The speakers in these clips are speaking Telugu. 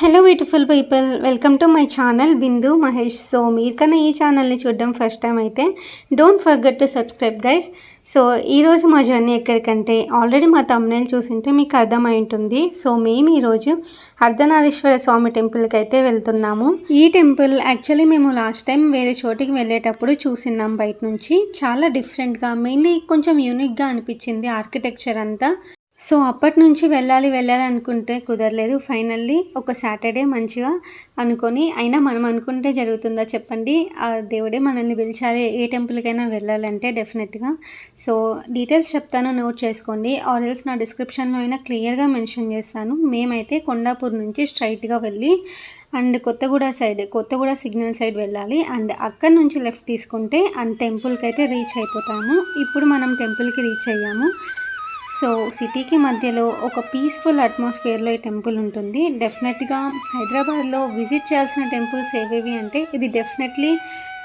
Hello beautiful people welcome to my channel Bindu Mahesh so మీరు కన్నా ఈ ఛానల్ని చూడడం ఫస్ట్ టైం అయితే don't forget to subscribe guys so ఈరోజు మా జర్నీ ఎక్కడికంటే ఆల్రెడీ మా తమ్ముళ్ళు చూసింటే మీకు అర్థమై ఉంటుంది సో మేము ఈరోజు అర్ధనారీశ్వర స్వామి టెంపుల్కి అయితే వెళ్తున్నాము. ఈ టెంపుల్ యాక్చువల్లీ మేము లాస్ట్ టైం వేరే చోటికి వెళ్ళేటప్పుడు చూసినాం బయట నుంచి. చాలా డిఫరెంట్గా మెయిన్లీ కొంచెం యూనిక్గా అనిపించింది ఆర్కిటెక్చర్ అంతా. సో అప్పటి నుంచి వెళ్ళాలి వెళ్ళాలి అనుకుంటే కుదరలేదు. ఫైనల్లీ ఒక సాటర్డే మంచిగా అనుకొని అయినా మనం అనుకుంటే జరుగుతుందా చెప్పండి. ఆ దేవుడే మనల్ని పిలిచాలి ఏ టెంపుల్కైనా వెళ్ళాలంటే డెఫినెట్గా. సో డీటెయిల్స్ చెప్తాను నోట్ చేసుకోండి. ఆర్ఎల్స్ నా డిస్క్రిప్షన్లో అయినా క్లియర్గా మెన్షన్ చేస్తాను. మేమైతే కొండాపూర్ నుంచి స్ట్రైట్గా వెళ్ళి and Kothaguda side Kothaguda signal side వెళ్ళాలి. అండ్ అక్కడ నుంచి లెఫ్ట్ తీసుకుంటే అండ్ టెంపుల్కి అయితే రీచ్ అయిపోతాము. ఇప్పుడు మనం టెంపుల్కి రీచ్ అయ్యాము. సో సిటీకి మధ్యలో ఒక పీస్ఫుల్ అట్మాస్ఫియర్లో ఈ టెంపుల్ ఉంటుంది. డెఫినెట్గా హైదరాబాద్లో విజిట్ చేయాల్సిన టెంపుల్స్ ఏవేవి అంటే ఇది డెఫినెట్లీ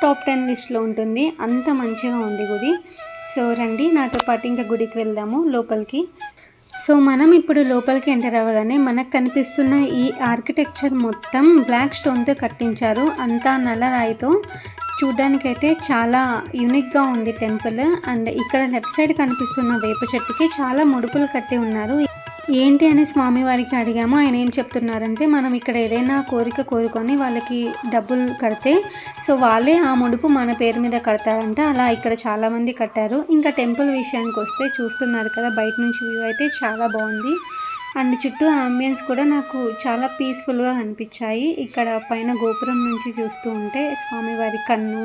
టాప్ టెన్ లిస్ట్లో ఉంటుంది. అంత మంచిగా ఉంది గుడి. సో రండి నాతో పాటు ఇంకా గుడికి వెళ్దాము లోపలికి. సో మనం ఇప్పుడు లోపలికి ఎంటర్ అవ్వగానే మనకు కనిపిస్తున్న ఈ ఆర్కిటెక్చర్ మొత్తం బ్లాక్ స్టోన్తో కట్టించారు. అంతా నల్ల రాయితో. చూడ్డానికైతే చాలా యూనిక్గా ఉంది టెంపుల్. అండ్ ఇక్కడ లెఫ్ట్ సైడ్ కనిపిస్తున్న వేప చెట్టుకి చాలా ముడుపులు కట్టి ఉన్నారు. ఏంటి అని స్వామి వారికి అడిగాము. ఆయన ఏం చెప్తున్నారంటే మనం ఇక్కడ ఏదైనా కోరిక కోరుకొని వాళ్ళకి డబ్బులు కడితే సో వాళ్ళే ఆ ముడుపు మన పేరు మీద కడతారంట. అలా ఇక్కడ చాలామంది కట్టారు. ఇంకా టెంపుల్ విషయానికి వస్తే చూస్తున్నారు కదా బయట నుంచి వ్యూ అయితే చాలా బాగుంది. అండ్ చుట్టూ అంబియన్స్ కూడా నాకు చాలా పీస్ఫుల్గా అనిపించాయి. ఇక్కడ పైన గోపురం నుంచి చూస్తూ ఉంటే స్వామివారి కన్ను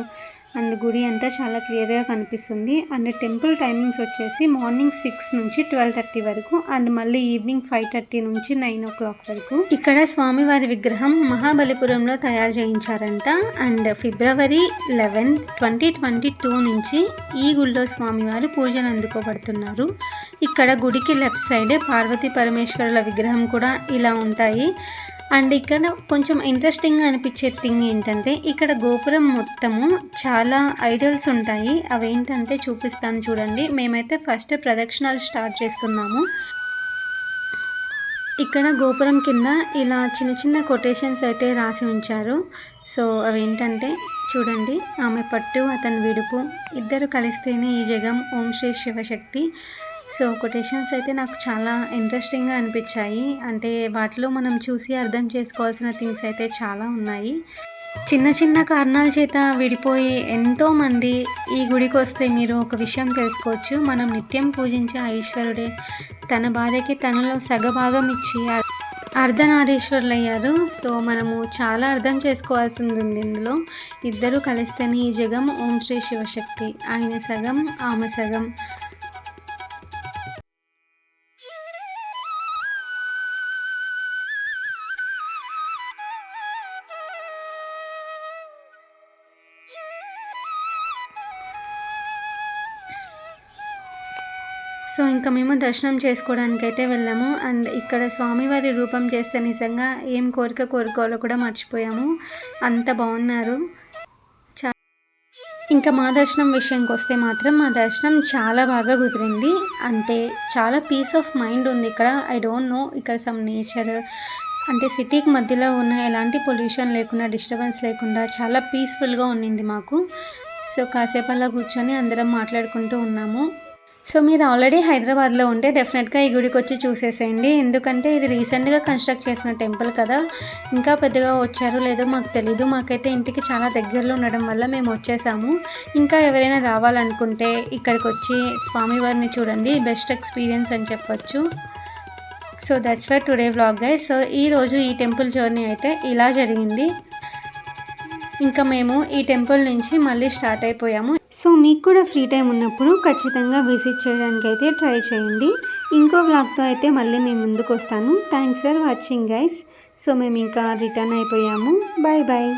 అండ్ గుడి అంతా చాలా క్లియర్గా కనిపిస్తుంది. అండ్ టెంపుల్ టైమింగ్స్ వచ్చేసి మార్నింగ్ సిక్స్ నుంచి ట్వెల్వ్ థర్టీ వరకు అండ్ మళ్ళీ ఈవినింగ్ ఫైవ్ థర్టీ నుంచి నైన్ ఓ క్లాక్ వరకు. ఇక్కడ స్వామివారి విగ్రహం మహాబలిపురంలో తయారు చేయించారంట. And February eleventh twenty twenty two నుంచి ఈ గుళ్ళో స్వామివారు పూజలు అందుకోబడుతున్నారు. ఇక్కడ గుడికి లెఫ్ట్ సైడే పార్వతీ పరమేశ్వరుల విగ్రహం కూడా ఇలా ఉంటాయి. అండ్ ఇక్కడ కొంచెం ఇంట్రెస్టింగ్గా అనిపించే థింగ్ ఏంటంటే ఇక్కడ గోపురం మొత్తము చాలా ఐడల్స్ ఉంటాయి. అవి ఏంటంటే చూపిస్తాను చూడండి. మేమైతే ఫస్ట్ ప్రదక్షిణాలు స్టార్ట్ చేస్తున్నాము. ఇక్కడ గోపురం కింద ఇలా చిన్న చిన్న కొటేషన్స్ అయితే రాసి ఉంచారు. సో అవి ఏంటంటే చూడండి ఆమె పట్టు అతని విడుపు. ఇద్దరు కలిస్తేనే ఈ జగం. ఓం శ్రీ శివశక్తి. సో కొటేషన్స్ అయితే నాకు చాలా ఇంట్రెస్టింగ్గా అనిపించాయి. అంటే వాటిలో మనం చూసి అర్థం చేసుకోవాల్సిన థింగ్స్ అయితే చాలా ఉన్నాయి. చిన్న చిన్న కారణాల చేత విడిపోయి ఎంతోమంది ఈ గుడికి వస్తే మీరు ఒక విషయం తెలుసుకోవచ్చు. మనం నిత్యం పూజించే ఈశ్వరుడే తన భార్యకి తనలో సగభాగం ఇచ్చి అర్ధనారీశ్వరులు అయ్యారు సో మనము చాలా అర్థం చేసుకోవాల్సింది ఉంది ఇందులో. ఇద్దరు కలిస్తేనే ఈ జగం ఓం శ్రీ శివశక్తి. ఆయన సగం ఆమె సగం. సో ఇంకా మేము దర్శనం చేసుకోవడానికి అయితే వెళ్ళాము. అండ్ ఇక్కడ స్వామివారి రూపం చేస్తే నిజంగా ఏం కోరిక కోరుకోవాలో కూడా మర్చిపోయాము. అంత బాగున్నారు. చా ఇంకా మా దర్శనం విషయంకి వస్తే మాత్రం మా దర్శనం చాలా బాగా కుదిరింది. అంటే చాలా పీస్ ఆఫ్ మైండ్ ఉంది ఇక్కడ. ఐ డోంట్ నో ఇక్కడ సమ్ నేచర్. అంటే సిటీకి మధ్యలో ఉన్న ఎలాంటి పొల్యూషన్ లేకుండా డిస్టర్బెన్స్ లేకుండా చాలా పీస్ఫుల్గా ఉన్నింది మాకు. సో కాసేపు అలా కూర్చొని అందరం మాట్లాడుకుంటూ ఉన్నాము. సో మీరు ఆల్రెడీ హైదరాబాద్లో ఉంటే డెఫినెట్గా ఈ గుడికి వచ్చి చూసేసేయండి. ఎందుకంటే ఇది రీసెంట్గా కన్స్ట్రక్ట్ చేసిన టెంపుల్ కదా. ఇంకా పెద్దగా వచ్చారో లేదో మాకు తెలీదు. మాకైతే ఇంటికి చాలా దగ్గరలో ఉండడం వల్ల మేము వచ్చేసాము. ఇంకా ఎవరైనా రావాలనుకుంటే ఇక్కడికి వచ్చి స్వామివారిని చూడండి. బెస్ట్ ఎక్స్పీరియన్స్ అని చెప్పొచ్చు. So that's for today vlog guys so ఈరోజు ఈ టెంపుల్ జర్నీ అయితే ఇలా జరిగింది. ఇంకా మేము ఈ టెంపుల్ నుంచి మళ్ళీ స్టార్ట్ అయిపోయాము. సో మీకు కూడా ఫ్రీ టైం ఉన్నప్పుడు ఖచ్చితంగా విజిట్ చేయడానికి అయితే ట్రై చేయండి. ఇంకో వ్లాగ్తో అయితే మళ్ళీ మేము ముందుకు వస్తాను. Thanks for watching guys so మేము ఇంకా రిటర్న్ అయిపోయాము. Bye bye